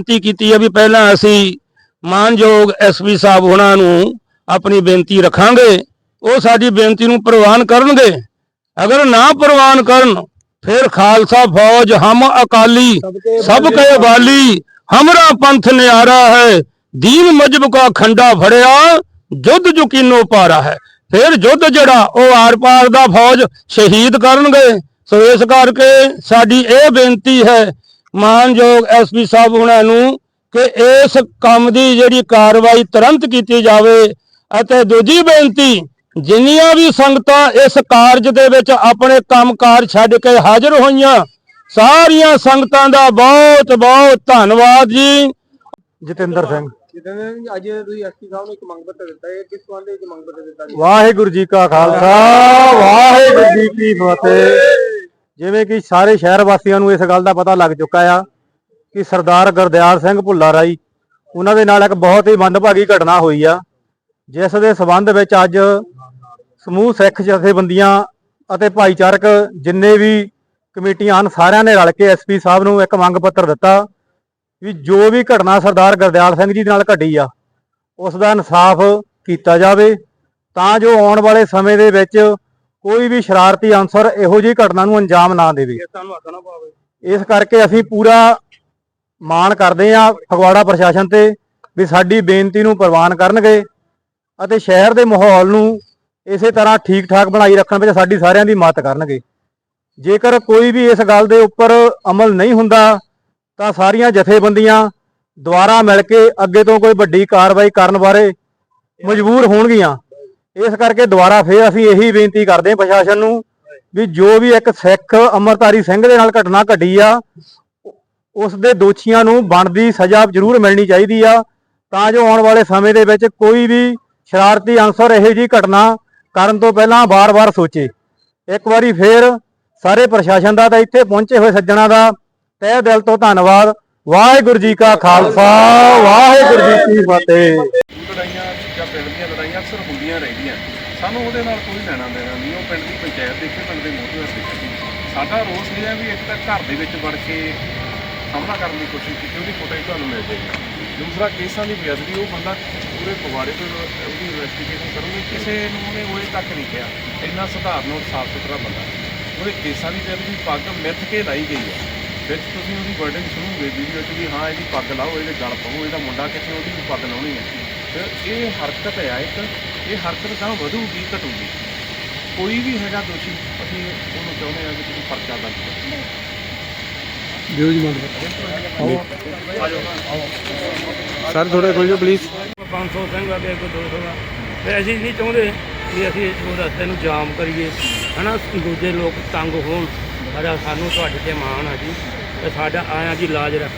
ਬੇਨਤੀ ਕੀਤੀ ਹੈ ਵੀ ਪਹਿਲਾਂ ਅਸੀਂ ਮਾਨਯੋਗ ਐਸਪੀ ਸਾਹਿਬ ਉਹਨਾਂ ਨੂੰ ਆਪਣੀ ਬੇਨਤੀ ਰੱਖਾਂਗੇ। ਉਹ ਸਾਡੀ ਬੇਨਤੀ ਨੂੰ ਪ੍ਰਵਾਨ ਕਰਨਗੇ। ਅਗਰ ਨਾ ਪ੍ਰਵਾਨ ਕਰਨ ਫਿਰ ਖਾਲਸਾ ਫੌਜ ਹਮ ਅਕਾਲੀ ਸਭ ਕੇ ਵਾਲੀ ਹਮਰਾ ਪੰਥ ਨਿਆਰਾ ਹੈ ਦੀਨ ਮਜਬ ਕਾ ਖੰਡਾ ਫੜਿਆ ਜੁੱਧ ਜੁਕੀਨੋ ਪਾਰਾ ਹੈ। ਫਿਰ ਜੁੱਧ ਜਿਹੜਾ ਉਹ ਆਰ ਪਾਰ ਦਾ ਫੌਜ ਸ਼ਹੀਦ ਕਰਨਗੇ। ਸੋ ਇਸ ਕਰਕੇ ਸਾਡੀ ਇਹ ਬੇਨਤੀ ਹੈ ਮਾਨਯੋਗ ਐਸਪੀ ਸਾਹਿਬ ਉਹਨਾਂ ਨੂੰ ਕਿ ਇਸ ਕੰਮ ਦੀ ਜਿਹੜੀ ਕਾਰਵਾਈ ਤੁਰੰਤ ਕੀਤੀ ਜਾਵੇ ਅਤੇ ਦੂਜੀ ਬੇਨਤੀ ਜਿੰਨੀਆਂ ਵੀ ਸੰਗਤਾਂ ਇਸ ਕਾਰਜ ਦੇ ਵਿੱਚ ਆਪਣੇ ਕੰਮਕਾਰ ਛੱਡ ਕੇ ਹਾਜ਼ਰ ਹੋਈਆਂ ਸਾਰੀਆਂ ਸੰਗਤਾਂ ਦਾ ਬਹੁਤ ਬਹੁਤ ਧੰਨਵਾਦ ਜੀ। ਜਤਿੰਦਰ ਸਿੰਘ। ਅੱਜ ਤੁਸੀਂ ਐਸਪੀ ਸਾਹਿਬ ਨੂੰ ਇੱਕ ਮੰਗ ਪੱਤਰ ਦਿੱਤਾ ਹੈ ਕਿਸ ਸੰਬੰਧ ਵਿੱਚ ਮੰਗ ਪੱਤਰ ਦਿੱਤਾ ਵਾਹਿਗੁਰੂ ਜੀ ਕਾ ਖਾਲਸਾ ਵਾਹਿਗੁਰੂ ਜੀ ਕੀ ਫਤਿਹ। ਜਿਵੇਂ ਕਿ ਸਾਰੇ ਸ਼ਹਿਰ ਵਾਸੀਆਂ ਨੂੰ ਇਸ ਗੱਲ ਦਾ ਪਤਾ ਲੱਗ ਚੁੱਕਾ ਆ ਕਿ ਸਰਦਾਰ ਗੁਰਦਿਆਲ ਸਿੰਘ ਭੁੱਲਾ ਰਾਈ, ਉਹਨਾਂ ਦੇ ਨਾਲ ਇੱਕ ਬਹੁਤ ਹੀ ਮੰਦਭਾਗੀ ਘਟਨਾ ਹੋਈ ਆ, ਜਿਸ ਦੇ ਸਬੰਧ ਵਿੱਚ ਅੱਜ ਸਮੂਹ ਸਿੱਖ ਜਥੇਬੰਦੀਆਂ ਅਤੇ ਭਾਈਚਾਰਕ ਜਿੰਨੇ ਵੀ ਕਮੇਟੀਆਂ ਹਨ, ਸਾਰਿਆਂ ਨੇ ਰਲ ਕੇ ਐਸਪੀ ਸਾਹਿਬ ਨੂੰ ਇੱਕ ਮੰਗ ਪੱਤਰ ਦਿੱਤਾ ਵੀ ਜੋ ਵੀ ਘਟਨਾ ਸਰਦਾਰ ਗੁਰਦਿਆਲ ਸਿੰਘ ਜੀ ਦੇ ਨਾਲ ਘਟੀ ਆ, ਉਸ ਦਾ ਇਨਸਾਫ ਕੀਤਾ ਜਾਵੇ, ਤਾਂ ਜੋ ਆਉਣ ਵਾਲੇ ਸਮੇਂ ਦੇ ਵਿੱਚ ਕੋਈ ਵੀ ਸ਼ਰਾਰਤੀ ਅਨਸਰ ਇਹੋ ਜਿਹੀ ਘਟਨਾ ਨੂੰ ਅੰਜਾਮ ਨਾ ਦੇਵੇ। ਤੁਹਾਨੂੰ ਹੱਥ ਨਾ ਪਾਵੇ ਇਸ ਕਰਕੇ ਅਸੀਂ ਪੂਰਾ ਮਾਣ ਕਰਦੇ ਹਾਂ ਫਗਵਾੜਾ ਪ੍ਰਸ਼ਾਸਨ ਤੇ ਵੀ ਸਾਡੀ ਬੇਨਤੀ ਨੂੰ ਪ੍ਰਵਾਨ ਕਰਨਗੇ ਅਤੇ ਸ਼ਹਿਰ ਦੇ ਮਾਹੌਲ ਨੂੰ ਇਸੇ ਤਰ੍ਹਾਂ ਠੀਕ ਠਾਕ ਬਣਾਈ ਰੱਖਣ ਵਿੱਚ ਸਾਡੀ ਸਾਰਿਆਂ ਦੀ ਮਦਦ ਕਰਨਗੇ। ਜੇਕਰ ਕੋਈ ਵੀ ਇਸ ਗੱਲ ਦੇ ਉੱਪਰ ਅਮਲ ਨਹੀਂ ਹੁੰਦਾ ਤਾਂ ਸਾਰੀਆਂ ਜਥੇਬੰਦੀਆਂ ਦੁਆਰਾ ਮਿਲ ਕੇ ਅੱਗੇ ਤੋਂ ਕੋਈ ਵੱਡੀ ਕਾਰਵਾਈ ਕਰਨ ਬਾਰੇ ਮਜਬੂਰ ਹੋਣਗੀਆਂ। ਇਸ ਕਰਕੇ ਦੁਬਾਰਾ ਫੇਰ ਅਸੀਂ ਇਹੀ ਬੇਨਤੀ ਕਰਦੇ ਹਾਂ ਪ੍ਰਸ਼ਾਸਨ ਨੂੰ ਵੀ ਜੋ ਵੀ ਇੱਕ ਸਿੱਖ ਅਮਰਤਾਰੀ ਸਿੰਘ ਦੇ ਨਾਲ ਘਟਨਾ ਘਟੀ ਆ ਉਸ ਦੇ ਦੋਸ਼ੀਆਂ ਨੂੰ ਬਣਦੀ ਸਜ਼ਾ ਜ਼ਰੂਰ ਮਿਲਣੀ ਚਾਹੀਦੀ ਆ। ਤਾਂ ਜੋ ਆਉਣ ਵਾਲੇ ਸਮੇਂ ਦੇ ਵਿੱਚ ਕੋਈ ਵੀ ਸ਼ਰਾਰਤੀ ਅਨਸਰ ਇਹੋ ਜਿਹੀ ਘਟਨਾ ਕਰਨ ਤੋਂ ਪਹਿਲਾਂ ਵਾਰ-ਵਾਰ ਸੋਚੇ। ਇੱਕ ਵਾਰੀ ਫੇਰ ਸਾਰੇ ਪ੍ਰਸ਼ਾਸਨ ਦਾ ਤਾਂ ਇੱਥੇ ਪਹੁੰਚੇ ਹੋਏ ਸੱਜਣਾ ਦਾ ਤਹਿ ਦਿਲ ਤੋਂ ਧੰਨਵਾਦ। ਵਾਹਿਗੁਰੂ ਜੀ ਕਾ ਖਾਲਸਾ, ਵਾਹਿਗੁਰੂ ਜੀ ਕੀ ਫਤਿਹ। ਸਾਨੂੰ ਉਹਦੇ ਨਾਲ ਕੋਈ ਲੈਣਾ ਦੇਣਾ ਨਹੀਂ, ਉਹ ਪਿੰਡ ਦੀ ਪੰਚਾਇਤ ਦੇਖੇ ਪਿੰਡ ਦੇ ਮੋਹਰੇ ਦੇਖੇ ਸਾਡਾ ਰੋਸ ਇਹ ਹੈ ਵੀ ਇੱਕ ਤਾਂ ਘਰ ਦੇ ਵਿੱਚ ਵੜ ਕੇ ਹਮਲਾ ਕਰਨ ਦੀ ਕੋਸ਼ਿਸ਼ ਕੀਤੀ, ਉਹਦੀ ਫੁਟੇਜ ਤੁਹਾਨੂੰ ਮਿਲ ਜਾਏਗੀ। ਦੂਸਰਾ, ਕੇਸਾਂ ਦੀ ਬੇਅਦਬੀ, ਉਹ ਬੰਦਾ ਪੂਰੇ ਪਵਾੜੇ ਤੋਂ ਉਹਦੀ ਇਨਵੈਸਟੀਗੇਸ਼ਨ ਕਰੂਗੇ ਕਿਸੇ ਨੂੰ ਉਹਨੇ ਉਹਦੇ ਤੱਕ ਨਹੀਂ ਕਿਹਾ। ਇੰਨਾ ਸਧਾਰਨ ਔਰ ਸਾਫ਼ ਸੁਥਰਾ ਬੰਦਾ। ਉਹਦੇ ਕੇਸਾਂ ਦੀ ਬੇਅਦਬੀ ਪੱਗ ਮਿੱਥ ਕੇ ਲਾਈ ਗਈ ਹੈ। ਵਿੱਚ ਤੁਸੀਂ ਉਹਦੀ ਵਰਡਿੰਗ ਸੁਣੋਗੇ ਵੀਡੀਓ 'ਚ ਵੀ, ਹਾਂ, ਇਹਦੀ ਪੱਗ ਲਾਓ, ਇਹਦੇ ਗਲ ਪਾਓ, ਇਹਦਾ ਮੁੰਡਾ ਕਿੱਥੇ ਉਹਦੀ ਪੱਗ ਲਾਉਣੀ ਹੈ। ਇਹ ਹਰਕਤ ਹੈ ਇੱਕ ਇਹ ਹਰਕਤ ਤਾਂ ਵਧੂਗੀ ਘਟੂਗੀ। ਕੋਈ ਵੀ ਹੈਗਾ ਦੋਸ਼ੀ ਅਸੀਂ ਉਹਨੂੰ ਚਾਹੁੰਦੇ ਹਾਂ ਕਿ ਤੁਸੀਂ ਪਰਚਾ ਦਰਜ ਕਰੋ। ਸਰ ਥੋੜੇ ਖੋਲੋ ਪਲੀਜ਼ 500 ਸਿੰਘ ਆ ਤੇ ਕੋਈ 200 ਆ ਤੇ ਅਸੀਂ ਨਹੀਂ ਚਾਹੁੰਦੇ ਵੀ ਅਸੀਂ ਉਹ ਰਸਤੇ ਨੂੰ ਜਾਮ ਕਰੀਏ ਹਨਾ? ਦੂਜੇ ਲੋਕ ਤੰਗ ਹੋਣ ਸਾਡਾ ਸਾਨੂੰ ਤੁਹਾਡੇ ਤੇ ਮਾਣ ਆ ਜੀ। ਤੇ ਸਾਡਾ ਆਇਆ ਜੀ ਲਾਜ ਰੱਖ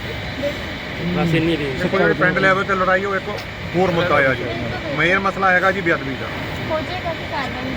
ਬਸ ਇੰਨੀ ਰੀ ਕੋਈ ਪਿੰਡ ਲੈਵਲ ਤੇ ਲੜਾਈ ਹੋ ਇੱਕ ਹੋਰ ਮੁੱਦਾ ਆ ਜੀ। ਮੇਨ ਮਸਲਾ ਹੈਗਾ ਜੀ ਬੇਅਦਬੀ ਦਾ। ਹੋ ਜਾਏਗਾ ਕਿ ਕਾਰਵਾਈ